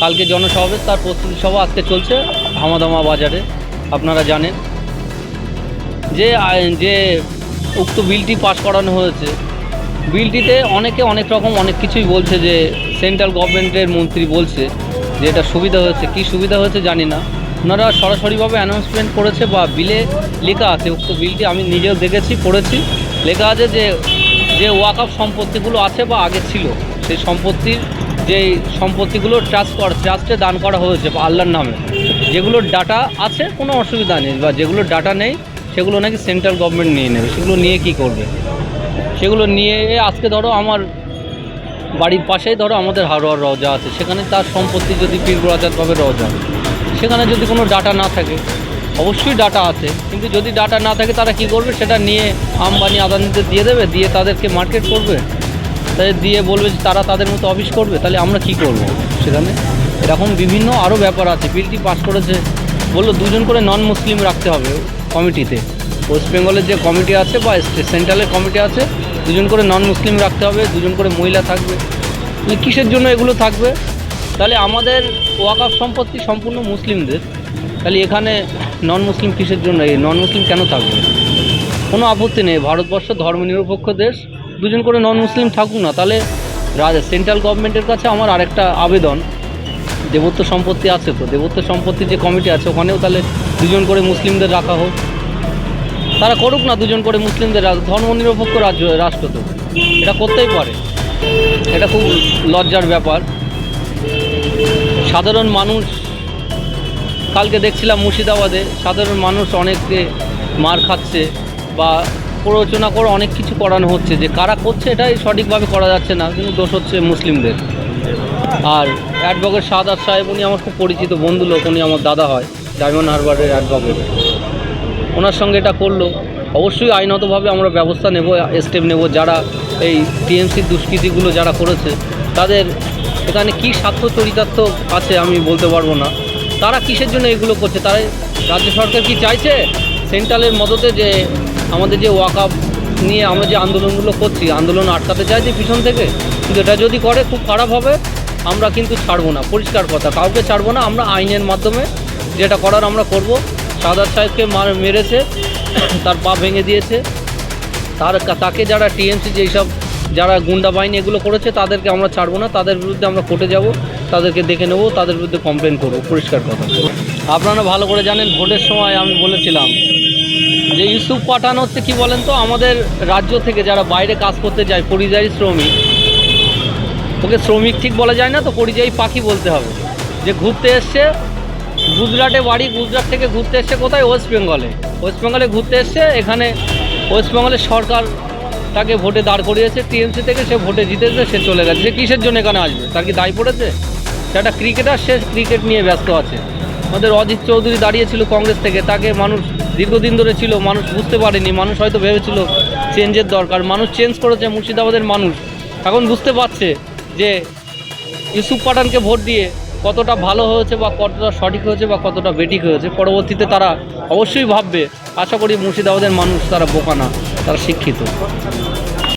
কালকে জনসমাবেশ, তার প্রস্তুতি সভা আজকে চলছে হামাদামা বাজারে, আপনারা জানেন। যে যে উক্ত বিলটি পাশ করানো হয়েছে, বিলটিতে অনেকে অনেক রকম অনেক কিছুই বলছে যে, সেন্ট্রাল গভর্নমেন্টের মন্ত্রী বলছে যে এটা সুবিধা হয়েছে। কি সুবিধা হয়েছে জানি না। ওনারা সরাসরিভাবে অ্যানাউন্সমেন্ট করেছে বা বিলে লেখা আছে উক্ত বিলটি, আমি নিজেও দেখেছি, পড়েছি। লেখা আছে যে যে ওয়াকআপ সম্পত্তিগুলো আছে বা আগে ছিল। সেই সম্পত্তির যে সম্পত্তিগুলো ট্রাস্ট করা ট্রাস্টে দান করা হয়েছে আল্লাহর নামে যেগুলোর ডাটা আছে, কোনো অসুবিধা নেই বা যেগুলোর ডাটা নেই, সেগুলো নাকি সেন্ট্রাল গভর্নমেন্ট নিয়ে নেবে। সেগুলো নিয়ে কি করবে? সেগুলো নিয়ে আজকে ধরো আমার বাড়ির পাশেই ধরো আমাদের হারোয়ার রজা আছে, সেখানে তার সম্পত্তি যদি পাবে রওজা, সেখানে যদি কোনো ডাটা না থাকে, অবশ্যই ডাটা আছে, কিন্তু যদি ডাটা না থাকে তারা কি করবে? সেটা নিয়ে আম্বানি আদানিতে দিয়ে দেবে, দিয়ে তাদেরকে মার্কেট করবে? তাদের দিয়ে বলবে যে তারা তাদের মতো অফিস করবে, তাহলে আমরা কি করব সেখানে? এরকম বিভিন্ন আরও ব্যাপার আছে বিলটি পাস করেছে, বলল দুজন করে নন মুসলিম রাখতে হবে কমিটিতে ওয়েস্ট বেঙ্গলের যে কমিটি আছে বা সেন্ট্রালের কমিটি আছে, দুজন করে নন মুসলিম রাখতে হবে, দুজন করে মহিলা থাকবে। তাহলে কিসের জন্য এগুলো থাকবে? তাহলে আমাদের ওয়াকাফ সম্পত্তি সম্পূর্ণ মুসলিমদের, তাহলে এখানে নন মুসলিম কিসের জন্য নন মুসলিম কেন থাকবে? কোনো আপত্তি নেই, ভারতবর্ষ ধর্মনিরপেক্ষ দেশ দুজন করে নন মুসলিম থাকুক না, তাহলে রাজা সেন্ট্রাল গভর্নমেন্টের কাছে আমার আরেকটা আবেদন। দেবত্ব সম্পত্তি আছে তো, দেবত্ব সম্পত্তির যে কমিটি আছে, ওখানেও তাহলে দুজন করে মুসলিমদের রাখা হোক। তারা করুক না দুজন করে মুসলিমদের রাখ- ধর্মনিরপেক্ষ রাজ্য, রাষ্ট্র তো। এটা করতেই পারে। এটা খুব লজ্জার ব্যাপার। সাধারণ মানুষ, কালকে দেখছিলাম মুর্শিদাবাদে, সাধারণ মানুষ অনেকে মার খাচ্ছে বা প্ররোচনা করে অনেক কিছু করানো হচ্ছে যে কারা করছে এটাই সঠিকভাবে করা যাচ্ছে না, কিন্তু দোষ হচ্ছে মুসলিমদের। আর অ্যাডভোকেট সাদাত সাহেব, উনি আমার খুব পরিচিত বন্ধু লোক, উনি আমার দাদা হয়, ডায়মন্ড হারবারের অ্যাডভোকেট। ওনার সঙ্গে এটা করল। অবশ্যই আইনতভাবে আমরা ব্যবস্থা নেব, স্টেপ নেব। যারা এই টিএমসির দুষ্কৃতিগুলো যারা করেছে, তাদের এখানে কী স্বার্থ চরিতার্থ আছে আমি বলতে পারব না। তারা কিসের জন্য এগুলো করছে? তারা রাজ্য সরকার কি চাইছে? সেন্ট্রালের মদতে যে আমাদের যে ওয়াকআপ নিয়ে আমরা যে আন্দোলনগুলো করছি, আন্দোলন আটকাতে চাইছি পিছন থেকে, কিন্তু এটা যদি করে খুব খারাপ হবে, আমরা কিন্তু ছাড়বো না। পরিষ্কার কথা, কাউকে ছাড়বো না, আমরা আইনের মাধ্যমে যেটা করার আমরা করব। সাদাত সাহেবকে মার, মেরেছে, তার পা ভেঙে দিয়েছে। তার তাকে যারা টিএমসি যেসব, যারা গুন্ডা বাহিনী এগুলো করেছে, তাদেরকে আমরা ছাড়বো না, তাদের বিরুদ্ধে আমরা কোর্টে যাব। তাদেরকে দেখে নেব, তাদের বিরুদ্ধে কমপ্লেন করব, পরিষ্কার কথা। আপনারা ভালো করে জানেন, ভোটের সময় আমি বলেছিলাম যে ইউসুফ পাঠান হচ্ছে কি বলেন তো, আমাদের রাজ্য থেকে যারা বাইরে কাজ করতে যায়, পরিযায়ী শ্রমিক, ওকে শ্রমিক ঠিক বলা যায় না তো, পরিযায়ী পাখি বলতে হবে। যে ঘুরতে এসছে, গুজরাটে বাড়ি, গুজরাট থেকে ঘুরতে এসছে কোথায়? ওয়েস্ট বেঙ্গলে। ঘুরতে এসছে, এখানে ওয়েস্ট বেঙ্গলের সরকার তাকে ভোটে দাঁড় করিয়েছে, টিএমসি থেকে সে ভোটে জিতেছে, সে চলে গেছে। সে কিসের জন্য এখানে আসবে? তার কি দায় পড়েছে? একটা ক্রিকেটার সে ক্রিকেট নিয়ে ব্যস্ত আছে। আমাদের অজিত চৌধুরী দাঁড়িয়েছিল কংগ্রেস থেকে, তাকে মানুষ দীর্ঘদিন ধরে ছিল, মানুষ বুঝতে পারেনি, মানুষ হয়তো ভেবেছিল চেঞ্জের দরকার, মানুষ চেঞ্জ করেছে, মুর্শিদাবাদের মানুষ। এখন বুঝতে পারছে যে ইউসুফ পাঠানকে ভোট দিয়ে কতটা ভালো হয়েছে বা কতটা সঠিক হয়েছে বা কতটা বেটিক হয়েছে, পরবর্তীতে তারা অবশ্যই ভাববে। আশা করি মুর্শিদাবাদের মানুষ তারা বোকা না, তারা শিক্ষিত।